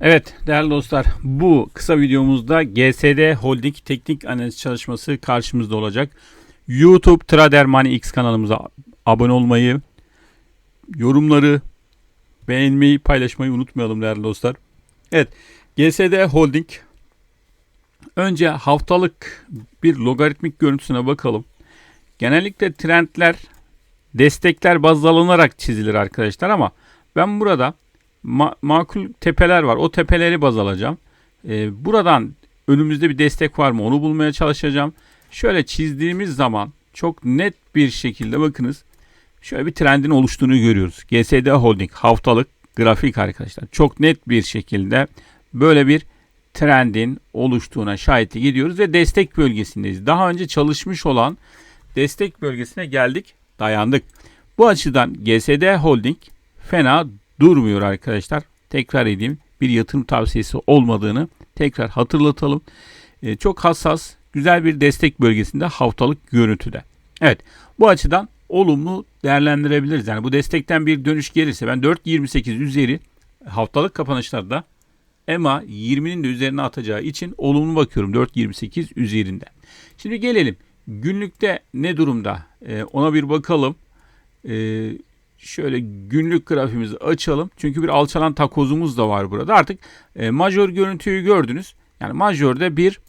Evet değerli dostlar bu kısa videomuzda GSD Holding teknik analiz çalışması karşımızda olacak. YouTube Trader Money X kanalımıza abone olmayı, yorumları beğenmeyi, paylaşmayı unutmayalım değerli dostlar. Evet GSD Holding önce haftalık bir logaritmik görüntüsüne bakalım. Genellikle trendler destekler baz alınarak çizilir arkadaşlar ama ben burada ma- makul tepeler var. O tepeleri baz alacağım. Ee, buradan önümüzde bir destek var mı onu bulmaya çalışacağım. Şöyle çizdiğimiz zaman çok net bir şekilde bakınız. Şöyle bir trendin oluştuğunu görüyoruz. GSD Holding haftalık grafik arkadaşlar. Çok net bir şekilde böyle bir trendin oluştuğuna şahitlik ediyoruz ve destek bölgesindeyiz. Daha önce çalışmış olan destek bölgesine geldik, dayandık. Bu açıdan GSD Holding fena durmuyor arkadaşlar. Tekrar edeyim bir yatırım tavsiyesi olmadığını tekrar hatırlatalım. Ee, çok hassas, güzel bir destek bölgesinde haftalık görüntüde. Evet bu açıdan olumlu değerlendirebiliriz. Yani bu destekten bir dönüş gelirse ben 4.28 üzeri haftalık kapanışlarda EMA 20'nin de üzerine atacağı için olumlu bakıyorum 4.28 üzerinde. Şimdi gelelim günlükte ne durumda Ee, ona bir bakalım. Ee, şöyle günlük grafimizi açalım. Çünkü bir alçalan takozumuz da var burada. Artık e, majör görüntüyü gördünüz. Yani majörde bir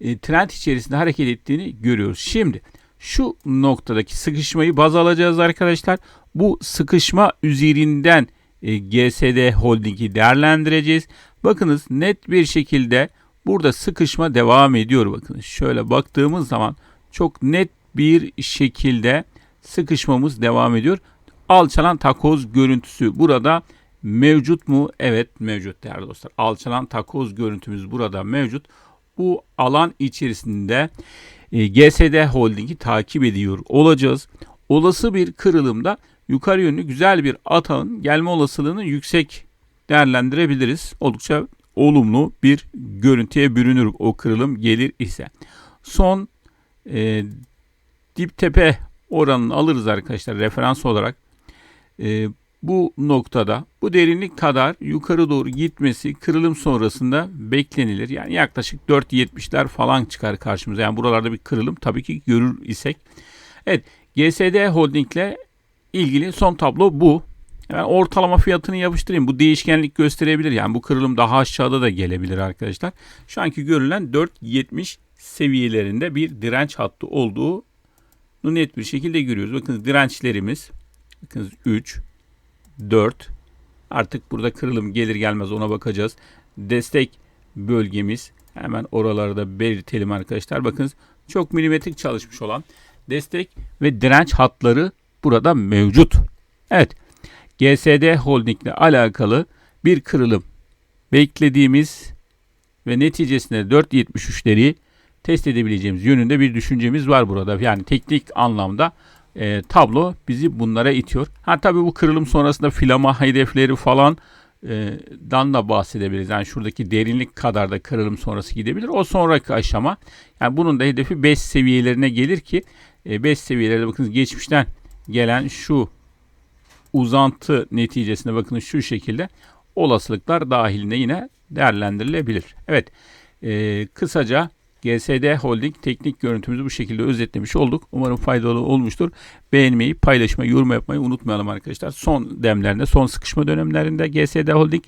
e, trend içerisinde hareket ettiğini görüyoruz. Şimdi şu noktadaki sıkışmayı baz alacağız arkadaşlar. Bu sıkışma üzerinden e, GSD Holding'i değerlendireceğiz. Bakınız net bir şekilde burada sıkışma devam ediyor. Bakın şöyle baktığımız zaman çok net bir şekilde sıkışmamız devam ediyor. Alçalan takoz görüntüsü burada mevcut mu? Evet mevcut değerli dostlar. Alçalan takoz görüntümüz burada mevcut. Bu alan içerisinde e, GSD Holding'i takip ediyor olacağız. Olası bir kırılımda yukarı yönlü güzel bir atağın gelme olasılığını yüksek değerlendirebiliriz. Oldukça olumlu bir görüntüye bürünür o kırılım gelir ise. Son e, dip tepe oranını alırız arkadaşlar referans olarak. E, bu noktada bu derinlik kadar yukarı doğru gitmesi kırılım sonrasında beklenilir. Yani yaklaşık 4.70'ler falan çıkar karşımıza. Yani buralarda bir kırılım tabii ki görür isek. Evet GSD Holding ile ilgili son tablo bu. Yani ortalama fiyatını yapıştırayım. Bu değişkenlik gösterebilir. Yani bu kırılım daha aşağıda da gelebilir arkadaşlar. Şu anki görülen 4.70 seviyelerinde bir direnç hattı olduğu net bir şekilde görüyoruz. Bakın dirençlerimiz bakın 3 4 artık burada kırılım gelir gelmez ona bakacağız. Destek bölgemiz hemen oralarda belirtelim arkadaşlar. Bakın çok milimetrik çalışmış olan destek ve direnç hatları burada mevcut. Evet. GSD Holding ile alakalı bir kırılım beklediğimiz ve neticesinde 4.73'leri test edebileceğimiz yönünde bir düşüncemiz var burada. Yani teknik anlamda e, tablo bizi bunlara itiyor. Ha tabii bu kırılım sonrasında filama hedefleri falan e, dan da bahsedebiliriz. Yani şuradaki derinlik kadar da kırılım sonrası gidebilir. O sonraki aşama. Yani bunun da hedefi 5 seviyelerine gelir ki 5 e, seviyelerde bakın geçmişten gelen şu uzantı neticesinde bakın şu şekilde olasılıklar dahilinde yine değerlendirilebilir. Evet e, kısaca GSD Holding teknik görüntümüzü bu şekilde özetlemiş olduk. Umarım faydalı olmuştur. Beğenmeyi, paylaşmayı, yorum yapmayı unutmayalım arkadaşlar. Son demlerinde, son sıkışma dönemlerinde GSD Holding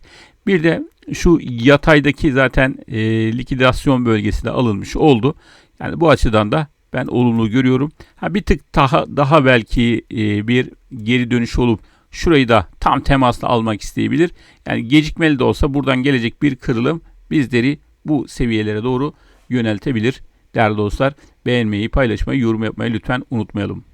bir de şu yataydaki zaten e, likidasyon bölgesi de alınmış oldu. Yani bu açıdan da ben olumlu görüyorum. Ha bir tık daha daha belki e, bir geri dönüş olup şurayı da tam temasla almak isteyebilir. Yani gecikmeli de olsa buradan gelecek bir kırılım bizleri bu seviyelere doğru yöneltebilir. Değerli dostlar beğenmeyi, paylaşmayı, yorum yapmayı lütfen unutmayalım.